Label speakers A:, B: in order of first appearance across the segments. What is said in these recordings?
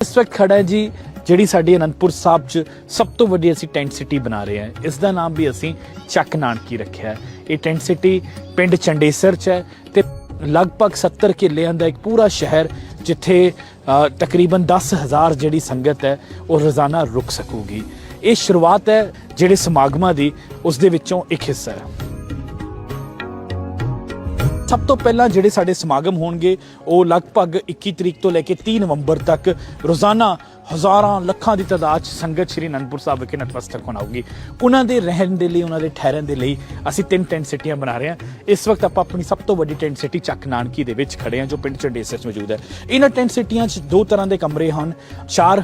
A: ਇਸ ਵਕਤ ਖੜਾ ਹੈ ਜੀ ਜਿਹੜੀ ਸਾਡੀ ਅਨੰਦਪੁਰ ਸਾਹਿਬ 'ਚ ਸਭ ਤੋਂ ਵੱਡੀ ਅਸੀਂ ਟੈਂਟ ਸਿਟੀ ਬਣਾ ਰਹੇ ਹਾਂ। ਇਸ ਦਾ ਨਾਮ ਵੀ ਅਸੀਂ ਚੱਕ ਨਾਨਕੀ ਰੱਖਿਆ ਹੈ। ਇਹ ਟੈਂਟ ਸਿਟੀ ਪਿੰਡ ਚੰਡੇਸਰ 'ਚ ਹੈ ਤੇ ਲਗਭਗ 70 ਕਿੱਲਿਆਂ ਦਾ ਇੱਕ ਪੂਰਾ ਸ਼ਹਿਰ ਜਿੱਥੇ ਅ, ਤਕਰੀਬਨ 10000 ਜਿਹੜੀ ਸੰਗਤ ਹੈ ਉਹ ਰੋਜ਼ਾਨਾ ਰੁਕ ਸਕੂਗੀ। ਇਹ ਸ਼ੁਰੂਆਤ ਹੈ ਜਿਹੜੇ ਸਮਾਗਮਾਂ ਦੀ ਉਸ ਦੇ ਵਿੱਚੋਂ ਇੱਕ ਹਿੱਸਾ ਹੈ। ਸਭ ਤੋਂ ਪਹਿਲਾਂ ਜਿਹੜੇ ਸਾਡੇ ਸਮਾਗਮ ਹੋਣਗੇ, ਉਹ ਲਗਭਗ 21 ਤਰੀਕ ਤੋਂ ਲੈ ਕੇ 30 ਨਵੰਬਰ ਤੱਕ ਰੋਜ਼ਾਨਾ ਹਜ਼ਾਰਾਂ ਲੱਖਾਂ ਦੀ ਤਾਦਾਦ 'ਚ ਸੰਗਤ ਸ਼੍ਰੀ ਅਨੰਦਪੁਰ ਸਾਹਿਬ ਵਿਖੇ ਨਤਮਸਤਕ ਹੋਣਾਊਗੀ ਉਹਨਾਂ ਦੇ ਰਹਿਣ ਦੇ ਲਈ, ਉਹਨਾਂ ਦੇ ਠਹਿਰਨ ਦੇ ਲਈ ਅਸੀਂ ਤਿੰਨ ਟੈਂਟ ਸਿਟੀਆਂ ਬਣਾ ਰਹੇ ਹਾਂ। ਇਸ ਵਕਤ ਆਪਾਂ ਆਪਣੀ ਸਭ ਤੋਂ ਵੱਡੀ ਟੈਂਟ ਸਿਟੀ ਚੱਕ ਨਾਨਕੀ ਦੇ ਵਿੱਚ ਖੜੇ ਹਾਂ, ਜੋ ਪਿੰਡ ਚੰਡੇਸਰ 'ਚ ਮੌਜੂਦ ਹੈ। ਇਹਨਾਂ ਟੈਂਟ ਸਿਟੀਆਂ 'ਚ ਦੋ ਤਰ੍ਹਾਂ ਦੇ ਕਮਰੇ ਹਨ, ਚਾਰ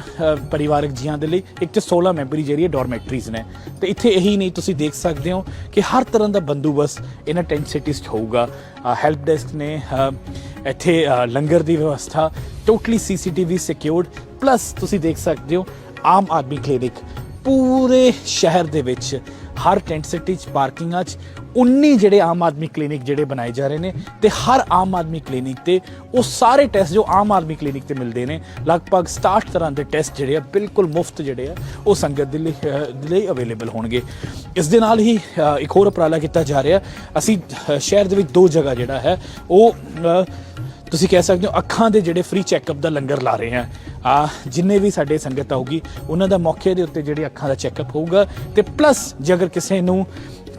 A: ਪਰਿਵਾਰਕ ਜੀਆਂ ਦੇ ਲਈ, ਇੱਕ ਤੇ 16 ਮੈਂਬਰੀ ਜਿਹੜੀ ਹੈ ਡੋਰਮੈਟਰੀਜ਼ ਨੇ। ਤੇ ਇੱਥੇ ਇਹੀ ਨਹੀਂ, ਤੁਸੀਂ ਦੇਖ ਸਕਦੇ ਹੋ ਕਿ ਹਰ ਤਰ੍ਹਾਂ ਦਾ ਬੰਦੋਬਸਤ ਇਹਨਾਂ ਟੈਂਟ ਸਿਟੀਜ਼ 'ਚ ਹੋਊਗਾ। ਹੈਲਪ ਡੈਸਕ ਨੇ ਇੱਥੇ ਲੰਗਰ ਦੀ ਵਿਵਸਥਾ ਟੋਟਲੀ ਸੀਸੀਟੀਵੀ ਸਿਕਿਉਰਡ ਪਲੱਸ ਤੁਸੀਂ ਦੇਖ ਸਕਦੇ ਹੋ, ਆਮ ਆਦਮੀ ਕਲੀਨਿਕ ਪੂਰੇ ਸ਼ਹਿਰ ਦੇ ਵਿੱਚ, ਹਰ ਟੈਂਟ ਸਿਟੀ 'ਚ, ਪਾਰਕਿੰਗਾਂ 'ਚ 19 ਜਿਹੜੇ ਆਮ ਆਦਮੀ ਕਲੀਨਿਕ ਜਿਹੜੇ ਬਣਾਏ ਜਾ ਰਹੇ ਨੇ ਤੇ ਹਰ ਆਮ ਆਦਮੀ ਕਲੀਨਿਕ ਤੇ ਉਹ ਸਾਰੇ ਟੈਸਟ ਜੋ ਆਮ ਆਦਮੀ ਕਲੀਨਿਕ ਤੇ ਮਿਲਦੇ ਨੇ, ਲਗਭਗ 67 ਤਰ੍ਹਾਂ ਦੇ ਟੈਸਟ ਜਿਹੜੇ ਆ, ਬਿਲਕੁਲ ਮੁਫਤ ਜਿਹੜੇ ਆ, ਉਹ ਸੰਗਤ ਦੇ ਲਈ ਅਵੇਲੇਬਲ ਹੋਣਗੇ। ਇਸ ਦੇ ਨਾਲ ਹੀ ਇੱਕ ਹੋਰ ਉਪਰਾਲਾ ਕੀਤਾ ਜਾ ਰਿਹਾ, ਅਸੀਂ ਸ਼ਹਿਰ ਦੇ ਵਿੱਚ ਦੋ ਜਗ੍ਹਾ ਜਿਹੜਾ ਹੈ, ਉਹ ਤੁਸੀਂ ਕਹਿ ਸਕਦੇ ਹੋ ਅੱਖਾਂ ਦੇ ਜਿਹੜੇ ਫ੍ਰੀ ਚੈੱਕਅਪ ਦਾ ਲੰਗਰ ਲਾ ਰਹੇ ਹਾਂ। ਆ, ਜਿੰਨੇ ਵੀ ਸਾਡੇ ਸੰਗਤ ਆਊਗੀ, ਉਹਨਾਂ ਦਾ ਮੌਕੇ ਦੇ ਉੱਤੇ ਜਿਹੜੇ ਅੱਖਾਂ ਦਾ ਚੈੱਕਅਪ ਹੋਊਗਾ। ਤੇ ਪਲੱਸ ਜੇ ਅਗਰ ਕਿਸੇ ਨੂੰ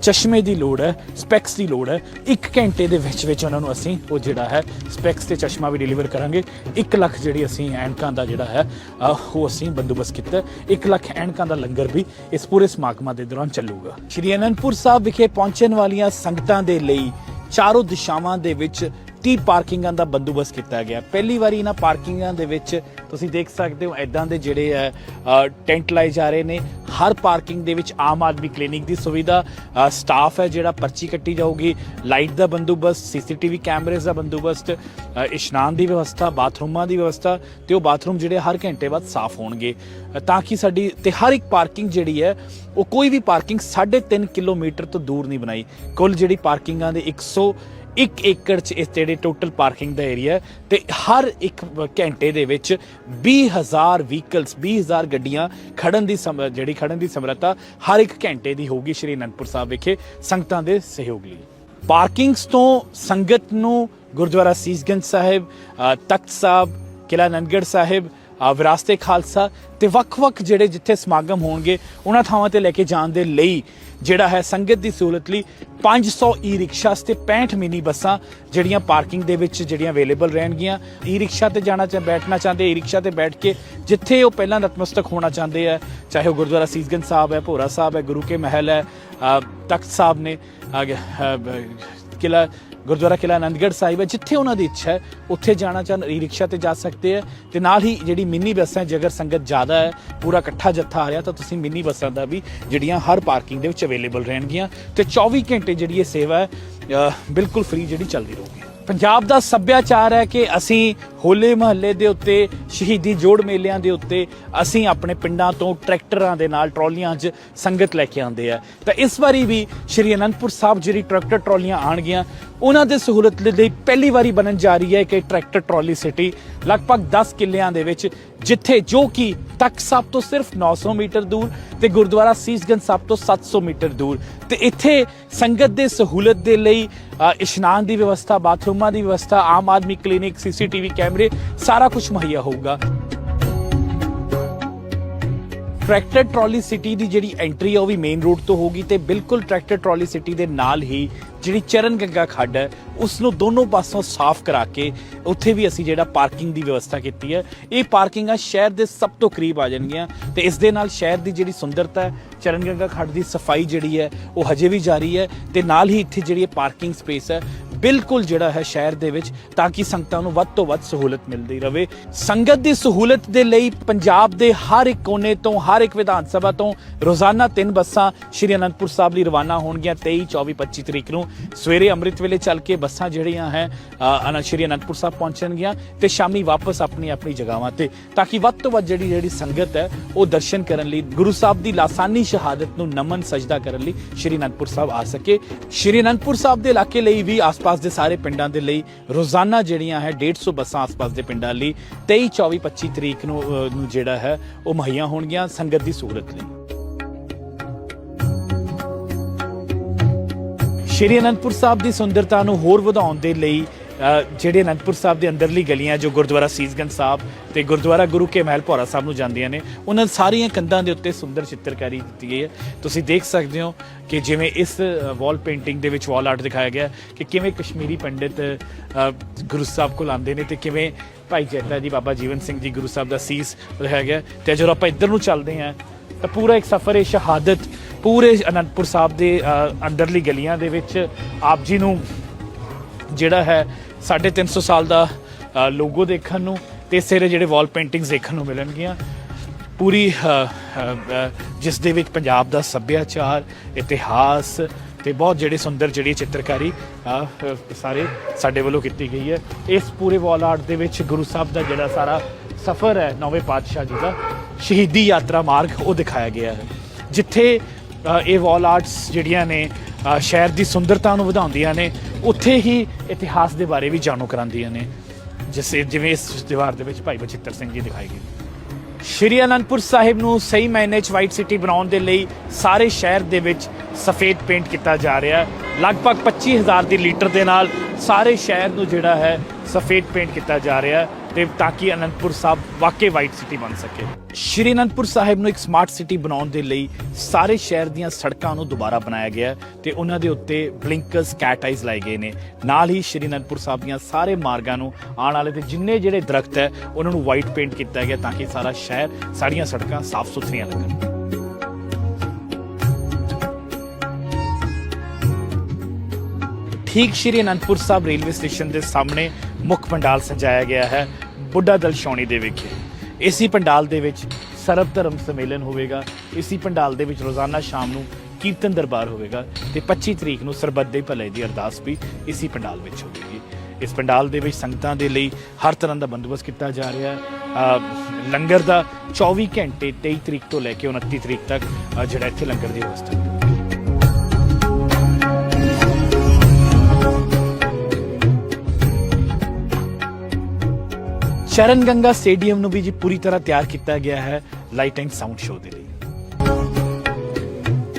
A: ਚਸ਼ਮੇ ਦੀ ਲੋੜ ਹੈ ਸਪੈਕਸ ਦੀ ਲੋੜ ਹੈ 1 ਘੰਟੇ ਦੇ ਵਿੱਚ ਵਿੱਚ ਉਹਨਾਂ ਨੂੰ ਅਸੀਂ ਉਹ ਜਿਹੜਾ ਹੈ ਸਪੈਕਸ ਤੇ ਚਸ਼ਮਾ ਵੀ ਡਿਲੀਵਰ ਕਰਾਂਗੇ। 1 ਲੱਖ ਜਿਹੜੀ ਅਸੀਂ ਐਨਕਾਂ ਦਾ ਜਿਹੜਾ ਹੈ ਉਹ ਅਸੀਂ ਬੰਦੋਬਸਤ ਕੀਤਾ। 1 ਲੱਖ ਐਨਕਾਂ ਦਾ ਲੰਗਰ ਵੀ ਇਸ ਪੂਰੇ ਸਮਾਗਮਾਂ ਦੇ ਦੌਰਾਨ ਚੱਲੂਗਾ। ਸ਼੍ਰੀ ਅਨੰਦਪੁਰ ਸਾਹਿਬ ਵਿਖੇ ਪਹੁੰਚਣ ਵਾਲੀਆਂ ਸੰਗਤਾਂ ਦੇ ਲਈ ਚਾਰੋਂ ਦਿਸ਼ਾਵਾਂ ਦੇ ਵਿੱਚ 30 ਪਾਰਕਿੰਗਾਂ ਦਾ ਬੰਦੋਬਸਤ ਕੀਤਾ ਗਿਆ। ਪਹਿਲੀ ਵਾਰੀ ਇਹਨਾਂ ਪਾਰਕਿੰਗਾਂ ਦੇ ਵਿੱਚ ਤੁਸੀਂ ਦੇਖ ਸਕਦੇ ਹੋ ਐਦਾਂ ਦੇ ਜਿਹੜੇ ਹੈ ਟੈਂਟ ਲਾਏ ਜਾ ਰਹੇ ਨੇ। ਹਰ ਪਾਰਕਿੰਗ ਦੇ ਵਿੱਚ ਆਮ ਆਦਮੀ ਕਲੀਨਿਕ ਦੀ ਸੁਵਿਧਾ ਸਟਾਫ ਹੈ ਜਿਹੜਾ ਪਰਚੀ ਕੱਟੀ ਜਾਊਗੀ, ਲਾਈਟ ਦਾ ਬੰਦੋਬਸਤ, ਸੀਸੀਟੀਵੀ ਕੈਮਰੇਜ਼ ਦਾ ਬੰਦੋਬਸਤ ਇਸ਼ਨਾਨ ਦੀ ਵਿਵਸਥਾ, ਬਾਥਰੂਮਾਂ ਦੀ ਵਿਵਸਥਾ ਤੇ ਉਹ ਬਾਥਰੂਮ ਜਿਹੜੇ ਹਰ ਘੰਟੇ ਬਾਅਦ ਸਾਫ਼ ਹੋਣਗੇ। ਤਾਂ ਕਿ ਸਾਡੀ ਤੇ ਹਰ ਇੱਕ ਪਾਰਕਿੰਗ ਜਿਹੜੀ ਹੈ, ਉਹ ਕੋਈ ਵੀ ਪਾਰਕਿੰਗ 3.5 ਕਿਲੋਮੀਟਰ ਤੋਂ ਦੂਰ ਨਹੀਂ ਬਣਾਈ। ਕੁੱਲ ਜਿਹੜੀ ਪਾਰਕਿੰਗਾਂ ਦੇ 100 ਇੱਕ ਏਕੜ ਚ ਇਸ ਜਿਹੜੇ ਟੋਟਲ ਪਾਰਕਿੰਗ ਦਾ ਏਰੀਆ ਹੈ ਤੇ ਹਰ ਇੱਕ ਘੰਟੇ ਦੇ ਵਿੱਚ 20000 ਵਹੀਕਲਸ 20000 ਗੱਡੀਆਂ ਖੜਨ ਦੀ ਸਮ- ਜਿਹੜੀ ਖੜਨ ਦੀ ਸਮਰੱਥਾ ਹਰ ਇੱਕ ਘੰਟੇ ਦੀ ਹੋਊਗੀ ਸ਼੍ਰੀ ਅਨੰਦਪੁਰ ਸਾਹਿਬ ਵਿਖੇ ਸੰਗਤਾਂ ਦੇ ਸਹਿਯੋਗ ਲਈ। ਪਾਰਕਿੰਗਸ ਤੋਂ ਸੰਗਤ ਨੂੰ ਗੁਰਦੁਆਰਾ ਸੀਸਗੰਜ ਸਾਹਿਬ ਤਖਤ ਸਾਹਿਬ ਕਿਲਾ ਨੰਦਗੜ੍ਹ ਸਾਹਿਬ ਵਿਰਾਸਤੇ ਖਾਲਸਾ ਤੇ ਵੱਖ-ਵੱਖ ਜਿਹੜੇ ਜਿੱਥੇ ਸਮਾਗਮ ਹੋਣਗੇ ਉਹਨਾਂ ਥਾਵਾਂ ਤੇ ਲੈ ਕੇ ਜਾਣ ਦੇ ਲਈ ਜਿਹੜਾ ਹੈ ਸੰਗਤ ਦੀ ਸਹੂਲਤ ਲਈ 500 ਈ ਰਿਕਸ਼ਾਸ ਤੇ 65 ਮਿਨੀ ਬੱਸਾਂ ਜਿਹੜੀਆਂ ਪਾਰਕਿੰਗ ਦੇ ਵਿੱਚ ਜਿਹੜੀਆਂ ਅਵੇਲੇਬਲ ਰਹਿਣਗੀਆਂ। ਈ ਰਿਕਸ਼ਾ ਤੇ ਜਾਣਾ ਚਾਹ ਬੈਠਣਾ ਚਾਹੁੰਦੇ ਈ ਰਿਕਸ਼ਾ ਤੇ ਬੈਠ ਕੇ ਜਿੱਥੇ ਉਹ ਪਹਿਲਾਂ ਨਤਮਸਤਕ ਹੋਣਾ ਚਾਹੁੰਦੇ ਆ ਚਾਹੇ ਉਹ ਗੁਰਦੁਆਰਾ ਸੀਸਗੰਜ ਸਾਹਿਬ ਹੈ ਭੋਰਾ ਸਾਹਿਬ ਹੈ ਗੁਰੂ ਕੇ ਮਹਿਲ ਹੈ ਤਖਤ ਸਾਹਿਬ ਨੇ ਅ, ਕਿਲਾ ਗੁਰਦੁਆਰਾ ਕਿਲਾ ਆਨੰਦਗੜ੍ਹ ਸਾਹਿਬ ਹੈ, ਜਿੱਥੇ ਉਹਨਾਂ ਦੀ ਇੱਛਾ ਹੈ, ਉੱਥੇ ਜਾਣਾ ਚਾਹਨ ਈ ਰਿਕਸ਼ਾ ਤੇ ਜਾ ਸਕਦੇ ਹੈ ਤੇ ਨਾਲ ਹੀ ਜਿਹੜੀ ਮਿੰਨੀ ਬੱਸਾਂ ਜੇਕਰ ਸੰਗਤ ਜ਼ਿਆਦਾ ਹੈ, ਪੂਰਾ ਇਕੱਠਾ ਜੱਥਾ ਆ ਰਿਹਾ ਤਾਂ ਤੁਸੀਂ ਮਿੰਨੀ ਬੱਸਾਂ ਦਾ ਵੀ ਜਿਹੜੀਆਂ ਹਰ ਪਾਰਕਿੰਗ ਦੇ ਵਿੱਚ ਅਵੇਲੇਬਲ ਰਹਿਣਗੀਆਂ ਤੇ 24 ਘੰਟੇ ਜਿਹੜੀ ਇਹ ਸੇਵਾ ਹੈ ਬਿਲਕੁਲ ਫ੍ਰੀ ਜਿਹੜੀ ਚੱਲਦੀ ਰਹੂਗੀ। ਪੰਜਾਬ ਦਾ ਸੱਭਿਆਚਾਰ ਹੈ ਕਿ ਅਸੀਂ ਹੋਲੇ ਮਹੱਲੇ ਦੇ ਉੱਤੇ, ਸ਼ਹੀਦੀ ਜੋੜ ਮੇਲਿਆਂ ਦੇ ਉੱਤੇ ਅਸੀਂ ਆਪਣੇ ਪਿੰਡਾਂ ਤੋਂ ਟਰੈਕਟਰਾਂ ਦੇ ਨਾਲ ਟਰਾਲੀਆਂ 'ਚ ਸੰਗਤ ਲੈ ਕੇ ਆਉਂਦੇ ਆ। ਤਾਂ ਇਸ ਵਾਰੀ ਵੀ ਸ਼੍ਰੀ ਅਨੰਦਪੁਰ ਸਾਹਿਬ ਜਿਹੜੀ ਟਰੈਕਟਰ ਟਰਾਲੀਆਂ ਆਣਗੀਆਂ ਉਹਨਾਂ ਦੇ ਸਹੂਲਤ ਦੇ ਲਈ ਪਹਿਲੀ ਵਾਰੀ ਬਣਨ ਜਾ ਰਹੀ ਹੈ ਕਿ ਟਰੈਕਟਰ ਟਰਾਲੀ ਸਿਟੀ, ਲਗਭਗ 10 ਕਿੱਲਿਆਂ ਦੇ ਵਿੱਚ, ਜਿੱਥੇ ਜੋ ਕਿ ਤਖਤ ਸਭ ਤੋਂ ਸਿਰਫ 900 ਮੀਟਰ ਦੂਰ ਤੇ ਗੁਰਦੁਆਰਾ ਸੀਸਗੰਜ ਸਾਹਿਬ ਤੋਂ 700 ਮੀਟਰ ਦੂਰ। ਤੇ ਇੱਥੇ ਸੰਗਤ ਦੇ ਸਹੂਲਤ ਦੇ ਲਈ ਇਸ਼ਨਾਨ ਦੀ ਵਿਵਸਥਾ, ਬਾਥਰੂਮਾਂ ਦੀ ਵਿਵਸਥਾ, ਆਮ ਆਦਮੀ ਕਲੀਨਿਕ, ਸੀਸੀਟੀਵੀ ਕੈਮਰੇ, ਸਾਰਾ ਕੁਝ ਮੁਹੱਈਆ ਹੋਊਗਾ। ਟਰੈਕਟਰ ਟਰਾਲੀ ਸਿਟੀ ਦੀ ਜਿਹੜੀ ਐਂਟਰੀ ਆ, ਉਹ ਵੀ ਮੇਨ ਰੋਡ ਤੋਂ ਹੋਗੀ ਤੇ ਬਿਲਕੁਲ ਟਰੈਕਟਰ ਟਰਾਲੀ ਸਿਟੀ ਦੇ ਨਾਲ ਹੀ ਜਿਹੜੀ ਚਰਨ ਗੰਗਾ ਖੱਡ ਹੈ, ਉਸ ਨੂੰ ਦੋਨੋਂ ਪਾਸੋਂ ਸਾਫ਼ ਕਰਾ ਕੇ ਉੱਥੇ ਵੀ ਅਸੀਂ ਜਿਹੜਾ ਪਾਰਕਿੰਗ ਦੀ ਵਿਵਸਥਾ ਕੀਤੀ ਹੈ। ਇਹ ਪਾਰਕਿੰਗਾਂ ਸ਼ਹਿਰ ਦੇ ਸਭ ਤੋਂ ਕਰੀਬ ਆ ਜਾਣਗੀਆਂ ਤੇ ਇਸ ਦੇ ਨਾਲ ਸ਼ਹਿਰ ਦੀ ਜਿਹੜੀ ਸੁੰਦਰਤਾ ਹੈ, ਚਰਨ ਗੰਗਾ ਖੱਡ ਦੀ ਸਫ਼ਾਈ ਜਿਹੜੀ ਹੈ, ਉਹ ਹਜੇ ਵੀ ਜਾਰੀ ਹੈ ਤੇ ਨਾਲ ਹੀ ਇੱਥੇ ਜਿਹੜੀ ਪਾਰਕਿੰਗ ਸਪੇਸ ਹੈ ਬਿਲਕੁਲ ਜਿਹੜਾ ਹੈ ਸ਼ਹਿਰ ਦੇ ਵਿੱਚ, ਤਾਂ ਕਿ ਸੰਗਤਾਂ ਨੂੰ ਵੱਧ ਤੋਂ ਵੱਧ ਸਹੂਲਤ ਮਿਲਦੀ ਰਹੇ ਸੰਗਤ ਦੀ ਸਹੂਲਤ ਦੇ ਲਈ ਪੰਜਾਬ ਦੇ ਹਰ ਇੱਕ ਕੋਨੇ ਤੋਂ, ਹਰ ਇੱਕ ਵਿਧਾਨ ਸਭਾ ਤੋਂ ਰੋਜ਼ਾਨਾ ਤਿੰਨ ਬੱਸਾਂ ਸ਼੍ਰੀ ਅਨੰਦਪੁਰ ਸਾਹਿਬ ਲਈ ਰਵਾਨਾ ਹੋਣਗੀਆਂ 23 24 25 ਤਰੀਕ ਨੂੰ। ਸਵੇਰੇ ਅੰਮ੍ਰਿਤ ਵੇਲੇ ਚੱਲ ਕੇ ਬੱਸਾਂ ਜਿਹੜੀਆਂ ਹੈ ਅਨੰਦ ਸ਼੍ਰੀ ਅਨੰਦਪੁਰ ਸਾਹਿਬ ਪਹੁੰਚਣਗੀਆਂ ਤੇ ਸ਼ਾਮੀ ਵਾਪਸ ਆਪਣੀ ਆਪਣੀ ਜਗ੍ਹਾਵਾਂ ਤੇ। ਤਾਂ ਕਿ ਵੱਧ ਤੋਂ ਵੱਧ ਜਿਹੜੀ ਜਿਹੜੀ ਸੰਗਤ ਹੈ, ਉਹ ਦਰਸ਼ਨ ਕਰਨ ਲਈ, ਗੁਰੂ ਸਾਹਿਬ ਦੀ ਲਾਸਾਨੀ ਸ਼ਹਾਦਤ ਨੂੰ ਨਮਨ ਸਜਦਾ ਕਰਨ ਲਈ ਸ਼੍ਰੀ ਅਨੰਦਪੁਰ ਸਾਹਿਬ ਆ ਸਕੇ। ਸ਼੍ਰੀ ਅਨੰਦਪੁਰ ਸਾਹਿਬ ਦੇ ਇਲਾਕੇ ਲਈ ਵੀ ਆਸ ਆਸ-ਪਾਸ ਦੇ ਸਾਰੇ ਪਿੰਡਾਂ ਦੇ ਲਈ ਰੋਜ਼ਾਨਾ ਜਿਹੜੀਆਂ ਹੈ 150 ਬੱਸਾਂ ਆਸ-ਪਾਸ ਦੇ ਪਿੰਡਾਂ ਲਈ 23 24 25 ਤਰੀਕ ਨੂੰ ਨੂੰ ਜਿਹੜਾ ਹੈ ਉਹ ਮੁਹੱਈਆ ਹੋਣਗੀਆਂ ਸੰਗਤ ਦੀ ਸਹੂਲਤ ਲਈ। ਸ਼੍ਰੀ ਅਨੰਦਪੁਰ ਸਾਹਿਬ ਦੀ ਸੁੰਦਰਤਾ ਨੂੰ ਹੋਰ ਵਧਾਉਣ ਦੇ ਲਈ ਜਿਹੜੇ ਅਨੰਦਪੁਰ ਸਾਹਿਬ ਦੇ ਅੰਦਰਲੀ ਗਲੀਆਂ ਜੋ ਗੁਰਦੁਆਰਾ ਸੀਸਗੰਜ ਸਾਹਿਬ ਤੇ ਗੁਰਦੁਆਰਾ ਗੁਰੂ ਕੇ ਮਹਿਲ ਭੌਰਾ ਸਾਹਿਬ ਨੂੰ ਜਾਂਦੀਆਂ ਨੇ, ਉਹਨਾਂ ਸਾਰੀਆਂ ਕੰਧਾਂ ਦੇ ਉੱਤੇ ਸੁੰਦਰ ਚਿੱਤਰਕਾਰੀ ਦਿੱਤੀ ਗਈ ਹੈ। ਤੁਸੀਂ ਦੇਖ ਸਕਦੇ ਹੋ ਕਿ ਜਿਵੇਂ ਇਸ ਵਾਲ ਪੇਂਟਿੰਗ ਦੇ ਵਿੱਚ ਵਾਲ ਆਰਟ ਦਿਖਾਇਆ ਗਿਆ ਕਿ ਕਿਵੇਂ ਕਸ਼ਮੀਰੀ ਪੰਡਿਤ ਗੁਰੂ ਸਾਹਿਬ ਕੋਲ ਆਉਂਦੇ ਨੇ ਤੇ ਕਿਵੇਂ ਭਾਈ ਜੈਤਾ ਜੀ, ਬਾਬਾ ਜੀਵਨ ਸਿੰਘ ਜੀ, ਗੁਰੂ ਸਾਹਿਬ ਦਾ ਸੀਸ ਦਿਖਾਇਆ ਗਿਆ ਤੇ ਜਦੋਂ ਆਪਾਂ ਇੱਧਰ ਨੂੰ ਚੱਲਦੇ ਹਾਂ, ਤਾਂ ਪੂਰਾ ਇੱਕ ਸਫ਼ਰ ਹੈ ਸ਼ਹਾਦਤ। ਪੂਰੇ ਅਨੰਦਪੁਰ ਸਾਹਿਬ ਦੇ ਅੰਦਰਲੀ ਗਲੀਆਂ ਦੇ ਵਿੱਚ ਆਪ ਜੀ ਨੂੰ ਜਿਹੜਾ ਹੈ 350 ਸਾਲ ਦਾ ਲੋਗੋ ਦੇਖਣ ਨੂੰ ਤੇ ਸਿਰੇ ਜਿਹੜੇ ਵਾਲ ਪੇਂਟਿੰਗਸ ਦੇਖਣ ਨੂੰ ਮਿਲਣਗੀਆਂ। ਪੂਰੀ ਜਿਸ ਦੇ ਵਿੱਚ ਪੰਜਾਬ ਦਾ ਸੱਭਿਆਚਾਰ, ਇਤਿਹਾਸ ਤੇ ਬਹੁਤ ਜਿਹੜੇ ਸੁੰਦਰ ਜਿਹੜੀ ਚਿੱਤਰਕਾਰੀ ਸਾਰੇ ਸਾਡੇ ਵੱਲੋਂ ਕੀਤੀ ਗਈ ਹੈ। ਇਸ ਪੂਰੇ ਵਾਲ ਆਰਟ ਦੇ ਵਿੱਚ ਗੁਰੂ ਸਾਹਿਬ ਦਾ ਜਿਹੜਾ ਸਾਰਾ ਸਫ਼ਰ ਹੈ, ਨੌਵੇਂ ਪਾਤਸ਼ਾਹ ਜੀ ਦਾ, ਸ਼ਹੀਦੀ ਯਾਤਰਾ ਮਾਰਗ ਉਹ ਦਿਖਾਇਆ ਗਿਆ ਹੈ। ਜਿੱਥੇ ਇਹ ਵਾਲ ਆਰਟਸ ਜਿਹੜੀਆਂ ਨੇ ਸ਼ਹਿਰ ਦੀ ਸੁੰਦਰਤਾ ਨੂੰ ਵਧਾਉਂਦੀਆਂ ਨੇ, ਉੱਥੇ ਹੀ ਇਤਿਹਾਸ ਦੇ ਬਾਰੇ ਵੀ ਜਾਣੂ ਕਰਾਉਂਦੀਆਂ ਨੇ, ਜਿਸ ਜਿਵੇਂ ਇਸ ਦੀਵਾਰ ਦੇ ਵਿੱਚ ਭਾਈ ਬਚਿੱਤਰ ਸਿੰਘ ਜੀ ਦਿਖਾਈ ਗਏ। ਸ਼੍ਰੀ ਅਨੰਦਪੁਰ ਸਾਹਿਬ ਨੂੰ ਸਹੀ ਮਾਇਨੇ 'ਚ ਵਾਈਟ ਸਿਟੀ ਬਣਾਉਣ ਦੇ ਲਈ ਸਾਰੇ ਸ਼ਹਿਰ ਦੇ ਵਿੱਚ ਸਫੇਦ ਪੇਂਟ ਕੀਤਾ ਜਾ ਰਿਹਾ ਹੈ। ਲਗਭਗ 25000 ਦੀ ਲੀਟਰ ਦੇ ਨਾਲ ਸਾਰੇ ਸ਼ਹਿਰ ਨੂੰ ਜਿਹੜਾ ਹੈ ਸਫੇਦ ਪੇਂਟ ਕੀਤਾ ਜਾ ਰਿਹਾ ਹੈ। ਤੇ ਤਾਂ ਕਿ ਅਨੰਦਪੁਰ ਸਾਹਿਬ ਵਾਕਈ ਵਾਈਟ ਸਿਟੀ ਬਣ ਸਕੇ। ਸ਼੍ਰੀ ਅਨੰਦਪੁਰ ਸਾਹਿਬ ਨੂੰ ਇੱਕ ਸਮਾਰਟ ਸਿਟੀ ਬਣਾਉਣ ਦੇ ਲਈ ਸਾਰੇ ਸ਼ਹਿਰ ਦੀਆਂ ਸੜਕਾਂ ਨੂੰ ਦੁਬਾਰਾ ਬਣਾਇਆ ਗਿਆ ਤੇ ਉਹਨਾਂ ਦੇ ਉੱਤੇ ਬਲਿੰਕਰਸ ਕੈਟ ਆਈਜ਼ ਲਾਏ ਗਏ ਨੇ। ਨਾਲ ਹੀ ਸ਼੍ਰੀ ਅਨੰਦਪੁਰ ਸਾਹਿਬ ਦੀਆਂ ਸਾਰੇ ਮਾਰਗਾਂ ਨੂੰ ਆਉਣ ਵਾਲੇ ਤੇ ਜਿੰਨੇ ਜਿਹੜੇ ਦਰਖਤ ਹੈ, ਉਹਨਾਂ ਨੂੰ ਵਾਈਟ ਪੇਂਟ ਕੀਤਾ ਗਿਆ ਤਾਂ ਕਿ ਸਾਰਾ ਸ਼ਹਿਰ ਸਾਰੀਆਂ ਸੜਕਾਂ ਸਾਫ਼ ਸੁਥਰੀਆਂ ਲੱਗਣ ਠੀਕ ਸ਼੍ਰੀ ਅਨੰਦਪੁਰ ਸਾਹਿਬ ਰੇਲਵੇ ਸਟੇਸ਼ਨ ਦੇ ਸਾਹਮਣੇ ਮੁੱਖ ਪੰਡਾਲ ਸਜਾਇਆ ਗਿਆ ਹੈ। ਬੁੱਢਾ ਦਲ ਛਾਉਣੀ ਦੇ ਵਿਖੇ ਇਸੀ ਪੰਡਾਲ ਦੇ ਵਿੱਚ ਸਰਬ ਧਰਮ ਸੰਮੇਲਨ ਹੋਵੇਗਾ। ਇਸੀ ਪੰਡਾਲ ਦੇ ਵਿੱਚ ਰੋਜ਼ਾਨਾ ਸ਼ਾਮ ਨੂੰ ਕੀਰਤਨ ਦਰਬਾਰ ਹੋਵੇਗਾ ਤੇ 25 ਤਰੀਕ ਨੂੰ ਸਰਬੱਤ ਦੇ ਭਲੇ ਦੀ ਅਰਦਾਸ ਵੀ ਇਸੀ ਪੰਡਾਲ ਵਿੱਚ ਹੋਵੇਗੀ। ਇਸ ਪੰਡਾਲ ਦੇ ਵਿੱਚ ਸੰਗਤਾਂ ਦੇ ਲਈ ਹਰ ਤਰ੍ਹਾਂ ਦਾ ਬੰਦੋਬਸਤ ਕੀਤਾ ਜਾ ਰਿਹਾ। ਹੈ ਲੰਗਰ ਦਾ 24 ਘੰਟੇ 23 ਤਰੀਕ ਤੋਂ ਲੈ ਕੇ 29 ਤਰੀਕ ਤੱਕ ਜਿਹੜਾ ਇੱਥੇ ਲੰਗਰ ਦੀ ਵਿਵਸਥਾ ਚਰਨ ਗੰਗਾ ਸਟੇਡੀਅਮ ਨੂੰ ਵੀ ਜੀ ਪੂਰੀ ਤਰ੍ਹਾਂ ਤਿਆਰ ਕੀਤਾ ਗਿਆ ਹੈ ਲਾਈਟ ਐਂਡ ਸਾਊਂਡ ਸ਼ੋਅ ਦੇ ਲਈ।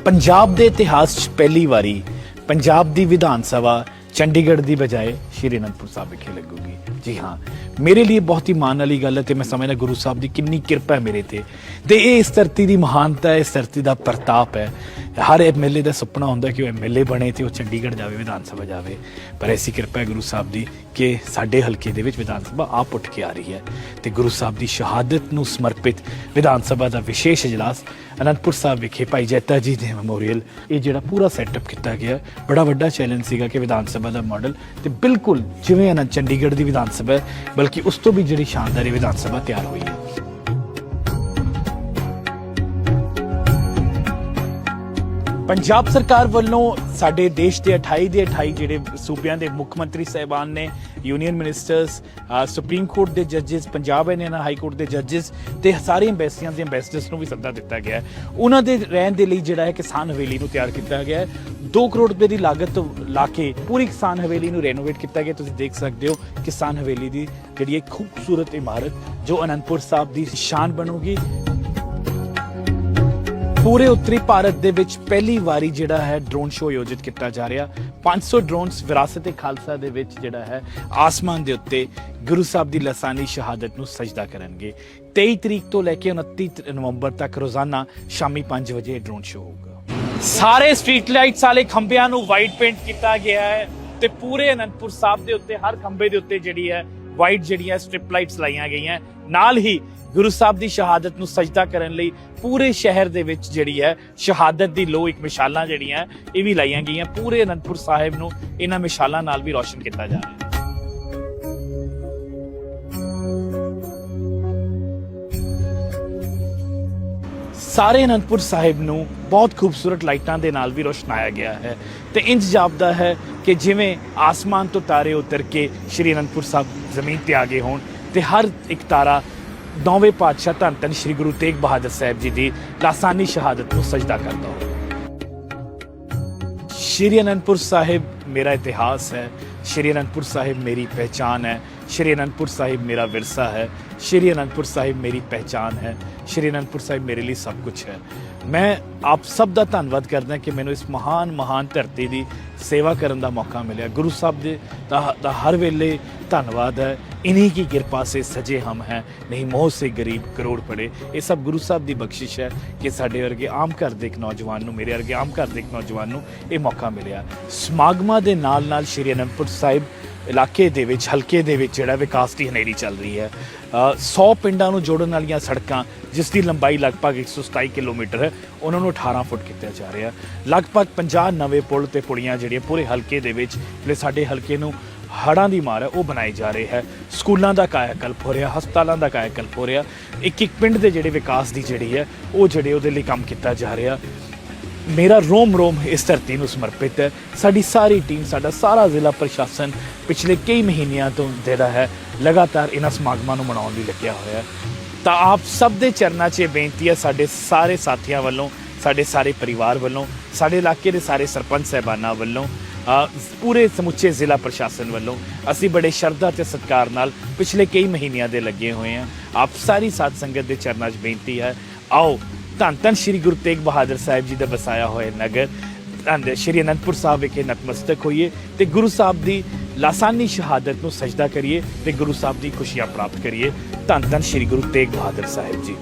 A: ਪੰਜਾਬ ਦੇ ਇਤਿਹਾਸ 'ਚ ਪਹਿਲੀ ਵਾਰੀ ਪੰਜਾਬ ਦੀ ਵਿਧਾਨ ਸਭਾ ਚੰਡੀਗੜ੍ਹ ਦੀ ਬਜਾਏ ਸ਼੍ਰੀ ਅਨੰਦਪੁਰ ਸਾਹਿਬ ਵਿਖੇ ਲੱਗੂਗੀ। ਜੀ ਹਾਂ, ਮੇਰੇ ਲਈ ਬਹੁਤ ਹੀ ਮਾਣ ਵਾਲੀ ਗੱਲ ਹੈ ਤੇ ਮੈਂ ਸਮਝਦਾ ਗੁਰੂ ਸਾਹਿਬ ਦੀ ਕਿੰਨੀ ਕਿਰਪਾ ਹੈ ਮੇਰੇ ਤੇ। ਤੇ ਇਹ ਇਸ ਧਰਤੀ ਦੀ ਮਹਾਨਤਾ ਹੈ, ਇਸ ਧਰਤੀ ਦਾ ਪ੍ਰਤਾਪ ਹੈ। ਹਰ ਐਮਐਲਏ ਦਾ ਸੁਪਨਾ ਹੁੰਦਾ ਕਿ ਉਹ ਐਮਐਲਏ ਬਣੇ ਤੇ ਉਹ ਚੰਡੀਗੜ੍ਹ ਜਾਵੇ, ਵਿਧਾਨ ਸਭਾ ਜਾਵੇ। ਪਰ ਐਸੀ ਕਿਰਪਾ ਹੈ ਗੁਰੂ ਸਾਹਿਬ ਦੀ ਕਿ ਸਾਡੇ ਹਲਕੇ ਦੇ ਵਿੱਚ ਵਿਧਾਨ ਸਭਾ ਆਪ ਉੱਠ ਕੇ ਆ ਰਹੀ ਹੈ। ਤੇ ਗੁਰੂ ਸਾਹਿਬ ਦੀ ਸ਼ਹਾਦਤ ਨੂੰ ਸਮਰਪਿਤ ਵਿਧਾਨ ਸਭਾ ਦਾ ਵਿਸ਼ੇਸ਼ ਇਜਲਾਸ ਅਨੰਦਪੁਰ ਸਾਹਿਬ ਵਿਖੇ ਭਾਈ ਜੈਤਾ ਜੀ ਦੇ ਮੈਮੋਰੀਅਲ ਇਹ ਜਿਹੜਾ ਪੂਰਾ ਸੈਟਅਪ ਕੀਤਾ ਗਿਆ, ਬੜਾ ਵੱਡਾ ਚੈਲੰਜ ਸੀਗਾ ਕਿ ਵਿਧਾਨ ਸਭਾ ਦਾ ਮਾਡਲ ਤੇ ਬਿਲਕੁਲ ਜਿਵੇਂ ਅਨੰਦ ਚੰਡੀਗੜ੍ਹ ਦੀ ਵਿਧਾਨ ਸਭਾ ਹੈ, ਬਲਕਿ ਉਸ ਤੋਂ ਵੀ ਜਿਹੜੀ ਸ਼ਾਨਦਾਰ ਇਹ ਵਿਧਾਨ ਸਭਾ ਤਿਆਰ ਹੋਈ ਹੈ। ਪੰਜਾਬ ਸਰਕਾਰ ਵੱਲੋਂ ਸਾਡੇ ਦੇਸ਼ ਦੇ 28 ਦੇ 28 ਜਿਹੜੇ ਸੂਬਿਆਂ ਦੇ ਮੁੱਖ ਮੰਤਰੀ ਸਹਿਬਾਨ ਨੇ ਯੂਨੀਅਨ ਮਿਨਿਸਟਰਸ ਸੁਪਰੀਮ ਕੋਰਟ ਦੇ ਜੱਜਸ ਪੰਜਾਬ ਐਂਡ ਹਾਈ ਕੋਰਟ ਦੇ ਜੱਜਸ ਤੇ ਸਾਰੇ ਐਮਬੈਸੀਆਂ ਦੇ ਐਮਬੈਸਡਰਸ ਨੂੰ ਵੀ ਸੱਦਾ ਦਿੱਤਾ ਗਿਆ ਹੈ। ਉਹਨਾਂ ਦੇ ਰਹਿਣ ਦੇ ਲਈ ਜਿਹੜਾ ਹੈ ਕਿਸਾਨ ਹਵੇਲੀ ਨੂੰ ਤਿਆਰ ਕੀਤਾ ਗਿਆ ਹੈ। 2 ਕਰੋੜ ਰੁਪਏ ਦੀ ਲਾਗਤ ਲਾ ਕੇ ਪੂਰੀ ਕਿਸਾਨ ਹਵੇਲੀ ਨੂੰ ਰੈਨੋਵੇਟ ਕੀਤਾ ਗਿਆ। ਤੁਸੀਂ ਦੇਖ ਸਕਦੇ ਹੋ ਕਿਸਾਨ ਹਵੇਲੀ ਦੀ ਜਿਹੜੀ ਇੱਕ ਖੂਬਸੂਰਤ ਇਮਾਰਤ ਜੋ ਅਨੰਦਪੁਰ ਸਾਹਿਬ ਦੀ ਸ਼ਾਨ ਬਣੂਗੀ। ਪੂਰੇ ਉੱਤਰੀ ਭਾਰਤ ਦੇ ਵਿੱਚ ਪਹਿਲੀ ਵਾਰੀ ਜਿਹੜਾ ਹੈ ਡਰੋਨ ਸ਼ੋਅ ਆਯੋਜਿਤ ਕੀਤਾ ਜਾ ਰਿਹਾ। 500 ਡਰੋਨਸ ਵਿਰਾਸਤ-ਏ ਖਾਲਸਾ ਦੇ ਵਿੱਚ ਜਿਹੜਾ ਹੈ ਆਸਮਾਨ ਦੇ ਉੱਤੇ ਗੁਰੂ ਸਾਹਿਬ ਦੀ ਲਸਾਨੀ ਸ਼ਹਾਦਤ ਨੂੰ ਸਜਦਾ ਕਰਨਗੇ। 23 ਤਰੀਕ ਤੋਂ ਲੈ ਕੇ 29 ਨਵੰਬਰ ਤੱਕ ਰੋਜ਼ਾਨਾ ਸ਼ਾਮੀ 5 ਵਜੇ ਇਹ ਡਰੋਨ ਸ਼ੋਅ ਹੋਊਗਾ। ਸਾਰੇ ਸਟਰੀਟ ਲਾਈਟਸ ਵਾਲੇ ਖੰਭਿਆਂ ਨੂੰ ਵਾਈਟ ਪੇਂਟ ਕੀਤਾ ਗਿਆ ਹੈ ਤੇ ਪੂਰੇ ਅਨੰਦਪੁਰ ਸਾਹਿਬ ਦੇ ਉੱਤੇ, ਹਰ ਖੰਭੇ ਦੇ ਉੱਤੇ ਜਿਹੜੀ ਹੈ ਵਾਈਟ ਜਿਹੜੀਆਂ ਸਟ੍ਰਿਪ ਲਾਈਟਸ ਲਾਈਆਂ ਗਈਆਂ, ਨਾਲ ਹੀ ਗੁਰੂ ਸਾਹਿਬ ਦੀ ਸ਼ਹਾਦਤ ਨੂੰ ਸਜਦਾ ਕਰਨ ਲਈ ਪੂਰੇ ਸ਼ਹਿਰ ਦੇ ਵਿੱਚ ਜਿਹੜੀ ਹੈ, ਸ਼ਹਾਦਤ ਦੀ ਲੋ ਇੱਕ ਮਿਸਾਲਾਂ ਜਿਹੜੀਆਂ, ਇਹ ਵੀ ਲਾਈਆਂ ਗਈਆਂ। ਪੂਰੇ ਅਨੰਦਪੁਰ ਸਾਹਿਬ ਨੂੰ ਇਹਨਾਂ ਮਿਸਾਲਾਂ ਨਾਲ ਵੀ ਰੌਸ਼ਨ ਕੀਤਾ ਜਾ ਰਿਹਾ ਹੈ। ਸਾਰੇ ਅਨੰਦਪੁਰ ਸਾਹਿਬ ਨੂੰ ਬਹੁਤ ਖੂਬਸੂਰਤ ਲਾਈਟਾਂ ਦੇ ਨਾਲ ਵੀ ਰੋਸ਼ਨਾਇਆ ਗਿਆ ਹੈ ਤੇ ਇੰਜ ਜਾਪਦਾ ਹੈ ਕਿ ਜਿਵੇਂ ਆਸਮਾਨ ਤੋਂ ਤਾਰੇ ਉਤਰ ਕੇ ਸ਼੍ਰੀ ਅਨੰਦਪੁਰ ਸਾਹਿਬ ਜ਼ਮੀਨ ਤੇ ਆ ਗਏ ਹੋਣ ਤੇ ਹਰ ਇੱਕ ਤਾਰਾ ਨੌਵੇਂ ਪਾਤਸ਼ਾਹ ਧੰਨ ਧੰਨ ਸ਼੍ਰੀ ਗੁਰੂ ਤੇਗ ਬਹਾਦਰ ਸਾਹਿਬ ਜੀ ਦੀ ਲਾਸਾਨੀ ਸ਼ਹਾਦਤ ਨੂੰ ਸਜਦਾ ਕਰਦਾ ਹੋਵੇ ਸ਼੍ਰੀ ਅਨੰਦਪੁਰ ਸਾਹਿਬ ਮੇਰਾ ਇਤਿਹਾਸ ਹੈ ਸ਼੍ਰੀ ਅਨੰਦਪੁਰ ਸਾਹਿਬ ਮੇਰੀ ਪਹਿਚਾਨ ਹੈ ਸ਼੍ਰੀ ਅਨੰਦਪੁਰ ਸਾਹਿਬ ਮੇਰਾ ਵਿਰਸਾ ਹੈ ਸ਼੍ਰੀ ਅਨੰਦਪੁਰ ਸਾਹਿਬ ਮੇਰੀ ਪਹਿਚਾਨ ਹੈ ਸ਼੍ਰੀ ਅਨੰਦਪੁਰ ਸਾਹਿਬ ਮੇਰੇ ਲਈ ਸਭ ਕੁਝ ਹੈ। ਮੈਂ ਆਪ ਸਭ ਦਾ ਧੰਨਵਾਦ ਕਰਦਾ ਕਿ ਮੈਨੂੰ ਇਸ ਮਹਾਨ ਮਹਾਨ ਧਰਤੀ ਦੀ ਸੇਵਾ ਕਰਨ ਦਾ ਮੌਕਾ ਮਿਲਿਆ। ਗੁਰੂ ਸਾਹਿਬ ਦੇ ਦਾ, ਦਾ ਹਰ ਵੇਲੇ ਧੰਨਵਾਦ ਹੈ। ਇन्हीं की ਕਿਰਪਾ ਸੇ ਸਜੇ ਹਮ ਹੈ। ਨਹੀਂ ਮੋਹ ਸੇ ਗਰੀਬ ਕਰੋੜ पड़े ਇਹ ਸਭ ਗੁਰੂ ਸਾਹਿਬ ਦੀ ਬਖਸ਼ਿਸ਼ ਹੈ ਕਿ ਸਾਡੇ ਵਰਗੇ ਆਮ ਘਰ ਦੇ ਇੱਕ ਨੌਜਵਾਨ ਨੂੰ, ਮੇਰੇ ਵਰਗੇ ਆਮ ਘਰ ਦੇ ਇੱਕ ਨੌਜਵਾਨ ਨੂੰ ਇਹ ਮੌਕਾ ਮਿਲਿਆ। ਸਮਾਗਮਾਂ ਦੇ ਨਾਲ ਨਾਲ ਸ਼੍ਰੀ ਅਨੰਦਪੁਰ ਸਾਹਿਬ ਇਲਾਕੇ ਦੇ ਵਿੱਚ, ਹਲਕੇ ਦੇ ਵਿੱਚ ਜਿਹੜਾ ਵਿਕਾਸ ਦੀ ਹਨੇਰੀ ਚੱਲ ਰਹੀ ਹੈ। 100 ਪਿੰਡਾਂ ਨੂੰ ਜੋੜਨ ਵਾਲੀਆਂ ਸੜਕਾਂ, ਜਿਸ ਦੀ ਲੰਬਾਈ ਲਗਭਗ 127 ਕਿਲੋਮੀਟਰ ਹੈ, ਉਹਨਾਂ ਨੂੰ 18 ਫੁੱਟ ਕੀਤਾ ਜਾ ਰਿਹਾ ਲਗਭਗ 50 ਨਵੇਂ ਪੁਲ ਤੇ ਪੁੜੀਆਂ ਜਿਹੜੀਆਂ ਪੂਰੇ ਹਲਕੇ ਦੇ ਵਿੱਚ, ਜਿਹੜੇ ਸਾਡੇ ਹਲਕੇ ਨੂੰ ਹੜ੍ਹਾਂ ਦੀ ਮਾਰ ਹੈ, ਉਹ ਬਣਾਈ ਜਾ ਰਹੀ ਹੈ। ਸਕੂਲਾਂ ਦਾ ਕਾਇਆਕਲਪ ਹੋ ਰਿਹਾ, ਹਸਪਤਾਲਾਂ ਦਾ ਕਾਇਆਕਲਪ ਹੋ ਰਿਹਾ। ਇੱਕ ਇੱਕ ਪਿੰਡ ਦੇ ਜਿਹੜੇ ਵਿਕਾਸ ਦੀ ਜਿਹੜੀ ਹੈ, ਉਹ ਜਿਹੜੇ ਉਹਦੇ ਲਈ ਕੰਮ ਕੀਤਾ ਜਾ ਰਿਹਾ। ਮੇਰਾ ਰੋਮ ਰੋਮ ਇਸ ਧਰਤੀ ਨੂੰ ਸਮਰਪਿਤ ਹੈ। ਸਾਡੀ ਸਾਰੀ ਟੀਮ, ਸਾਡਾ ਸਾਰਾ ਜ਼ਿਲ੍ਹਾ ਪ੍ਰਸ਼ਾਸਨ ਪਿਛਲੇ ਕਈ ਮਹੀਨਿਆਂ ਤੋਂ ਜਿਹੜਾ ਹੈ, ਲਗਾਤਾਰ ਇਹਨਾਂ ਸਮਾਗਮਾਂ ਨੂੰ ਮਨਾਉਣ ਲਈ ਲੱਗਿਆ ਹੋਇਆ ਹੈ। ਤਾਂ ਆਪ ਸਭ ਦੇ ਚਰਨਾਂ 'ਚ ਇਹ ਬੇਨਤੀ ਹੈ, ਸਾਡੇ ਸਾਰੇ ਸਾਥੀਆਂ ਵੱਲੋਂ, ਸਾਡੇ ਸਾਰੇ ਪਰਿਵਾਰ ਵੱਲੋਂ, ਸਾਡੇ ਇਲਾਕੇ ਦੇ ਸਾਰੇ ਸਰਪੰਚ ਸਹਿਬਾਨਾਂ ਵੱਲੋਂ ਪੂਰੇ ਸਮੁੱਚੇ ਜ਼ਿਲ੍ਹਾ ਪ੍ਰਸ਼ਾਸਨ ਵੱਲੋਂ ਅਸੀਂ ਬੜੇ ਸ਼ਰਧਾ ਤੇ ਸਤਿਕਾਰ ਨਾਲ ਪਿਛਲੇ ਕਈ ਮਹੀਨਿਆਂ ਦੇ ਲੱਗੇ ਹੋਏ ਹਾਂ। ਆਪ ਸਾਰੀ ਸਾਧ ਸੰਗਤ ਦੇ ਚਰਨਾਂ 'ਚ ਬੇਨਤੀ ਹੈ, ਆਓ, ਧੰਨ ਧੰਨ ਸ਼੍ਰੀ ਗੁਰੂ ਤੇਗ ਬਹਾਦਰ ਸਾਹਿਬ ਜੀ ਦਾ ਵਸਾਇਆ ਹੋਇਆ ਨਗਰ, ਧੰਨ ਸ਼੍ਰੀ ਅਨੰਦਪੁਰ ਸਾਹਿਬ ਵਿਖੇ ਨਤਮਸਤਕ ਹੋਈਏ ਤੇ ਗੁਰੂ ਸਾਹਿਬ ਦੀ ਲਾਸਾਨੀ ਸ਼ਹਾਦਤ ਨੂੰ ਸਜਦਾ ਕਰੀਏ ਤੇ ਗੁਰੂ ਸਾਹਿਬ ਦੀ ਖੁਸ਼ੀਆਂ ਪ੍ਰਾਪਤ ਕਰੀਏ। ਧੰਨ ਧੰਨ ਸ਼੍ਰੀ ਗੁਰੂ ਤੇਗ ਬਹਾਦਰ ਸਾਹਿਬ ਜੀ।